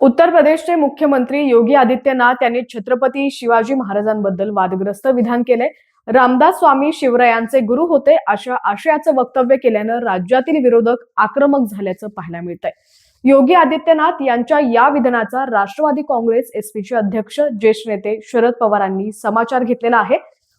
उत्तर प्रदेशचे मुख्यमंत्री योगी आदित्यनाथ यांनी छत्रपती शिवाजी महाराजांबद्दल वादग्रस्त विधान केले. रामदास स्वामी शिवरायांचे गुरु होते अशा आशयाचं वक्तव्य केल्यानं राज्यातील विरोधक आक्रमक झाल्याचं पाहायला मिळतंय. योगी आदित्यनाथ यांच्या या विधानाचा राष्ट्रवादी काँग्रेस एसपीचे अध्यक्ष ज्येष्ठ नेते शरद पवारांनी समाचार घेतलेला आहे.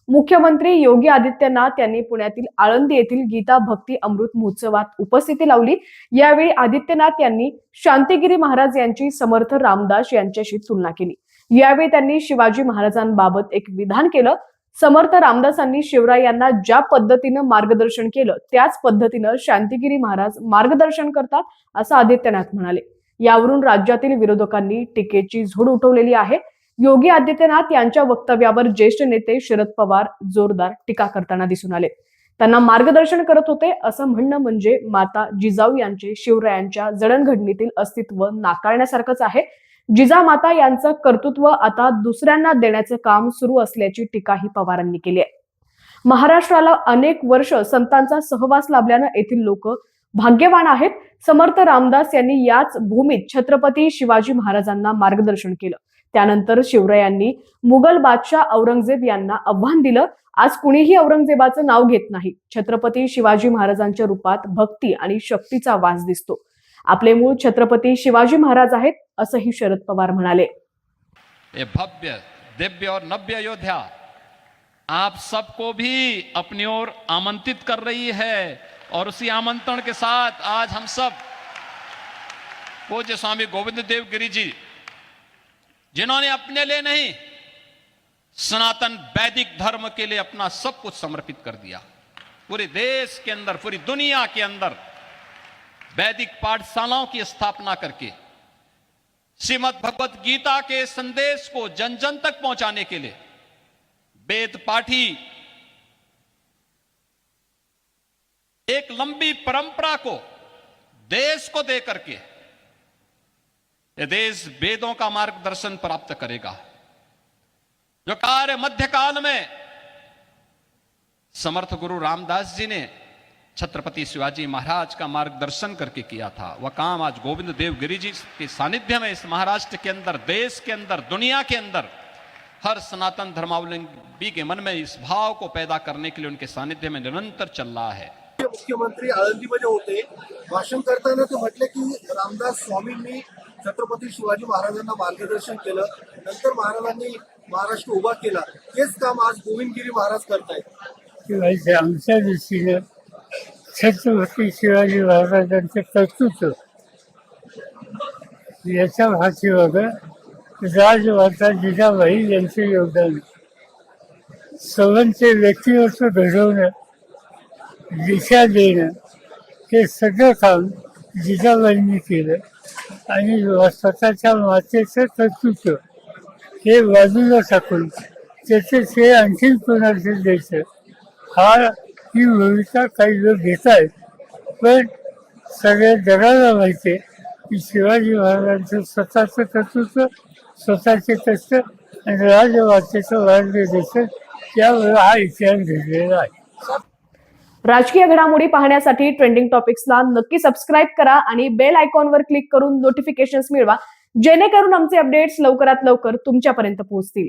मुख्यमंत्री योगी आदित्यनाथ यांनी पुण्यातील आळंदी येथील गीता भक्ती अमृत महोत्सवात उपस्थिती लावली. यावेळी आदित्यनाथ यांनी शांतिगिरी महाराज यांची समर्थ रामदास यांच्याशी तुलना केली. यावेळी त्यांनी शिवाजी महाराजांबाबत एक विधान केलं. समर्थ रामदासांनी शिवराय यांना ज्या पद्धतीनं मार्गदर्शन केलं त्याच पद्धतीनं शांतिगिरी महाराज मार्गदर्शन करतात असं आदित्यनाथ म्हणाले. यावरून राज्यातील विरोधकांनी टीकेची झोड उठवलेली आहे. योगी आदित्यनाथ यांच्या वक्तव्यावर ज्येष्ठ नेते शरद पवार जोरदार टीका करताना दिसून आले. त्यांना मार्गदर्शन करत होते असं म्हणणं म्हणजे माता जिजाऊ यांचे शिवरायांच्या जडणघडणीतील अस्तित्व नाकारण्यासारखंच आहे. जिजामाता यांचं कर्तृत्व आता दुसऱ्यांना देण्याचं काम सुरू असल्याची टीकाही पवारांनी केली आहे. महाराष्ट्राला अनेक वर्ष संतांचा सहवास लाभल्यानं येथील लोक भाग्यवान आहेत. समर्थ रामदास यांनी याच भूमीत छत्रपती शिवाजी महाराजांना मार्गदर्शन केलं. त्यानंतर शिवरायांनी मुघल बादशाह औरंगजेब यांना आव्हान दिलं. आज कुणीही औरंगजेबाचं नाव घेत नाही. छत्रपती शिवाजी महाराजांच्या रूपात भक्ती आणि शक्तीचा वास दिसतो. आपले मूळ छत्रपती शिवाजी महाराज आहेत असंही शरद पवार म्हणाले. भव्य दिव्य और नव्य अयोध्या आप सबको भी अपनी ओर आमंत्रित कर रही है और उसी आमंत्रण के साथ आज हम सब पूज्य स्वामी गोविंद देव गिरी जी जिन्होंने अपने लिए नहीं, सनातन वैदिक धर्म के लिए अपना सब कुछ समर्पित कर दिया। पूरे देश के अंदर, पूरी दुनिया के अंदर वैदिक पाठशालाओं की स्थापना करके, श्रीमद भगवत गीता के संदेश को जन जन तक पहुँचाने के लिए, वेद पाठी, एक लंबी परंपरा को, देश को दे करके ये देश वेदों का मार्गदर्शन प्राप्त करेगा। जो कार्य मध्यकाल में समर्थ गुरु रामदास जी ने छत्रपति शिवाजी महाराज का मार्गदर्शन करके किया था। वह काम आज गोविंद देव गिरी जी के सानिध्य में इस महाराष्ट्र के अंदर, देश के अंदर, दुनिया के अंदर हर सनातन धर्मावलंबी के मन में इस भाव को पैदा करने के लिए उनके सानिध्य में निरंतर चल रहा है। मुख्यमंत्री आनंदी आळंदीमध्ये होते भाषण करताना ते म्हटले की रामदास स्वामींनी छत्रपती शिवाजी महाराजांना मार्गदर्शन केलं नंतर महाराजांनी महाराष्ट्र उभा केला. तेच काम आज गोविंदगिरी महाराज करतायत. आमच्या दृष्टीने छत्रपती शिवाजी महाराजांचं कर्तृत्व. याच्या भाषेवर राजमाता जिजाबाई यांचे योगदान. सर्वांचे व्यक्तिमत्व घडवणं दिशा देणं हे सगळं काम जिजाबाईंनी केलं. आणि स्वतःच्या मातेचं कर्तृत्व हे बाजूला टाकून त्याचे ते आणखीन कोणाला द्यायचं. हा ही भूमिका काही लोक घेत आहेत. पण सगळ्या जगाला माहिती आहे की शिवाजी महाराजांचं स्वतःचं कर्तृत्व स्वतःचे कष्ट आणि राजमातेचं द्यायचं त्यावर हा इतिहास घडलेला आहे. राजकीय घडामोडी पाहण्यासाठी ट्रेंडिंग टॉपिक्सला नक्की सबस्क्राईब करा आणि बेल आयकॉनवर क्लिक करून नोटिफिकेशन्स मिळवा जेणेकरून आमचे अपडेट्स लवकरात लवकर तुमच्यापर्यंत पोहोचतील.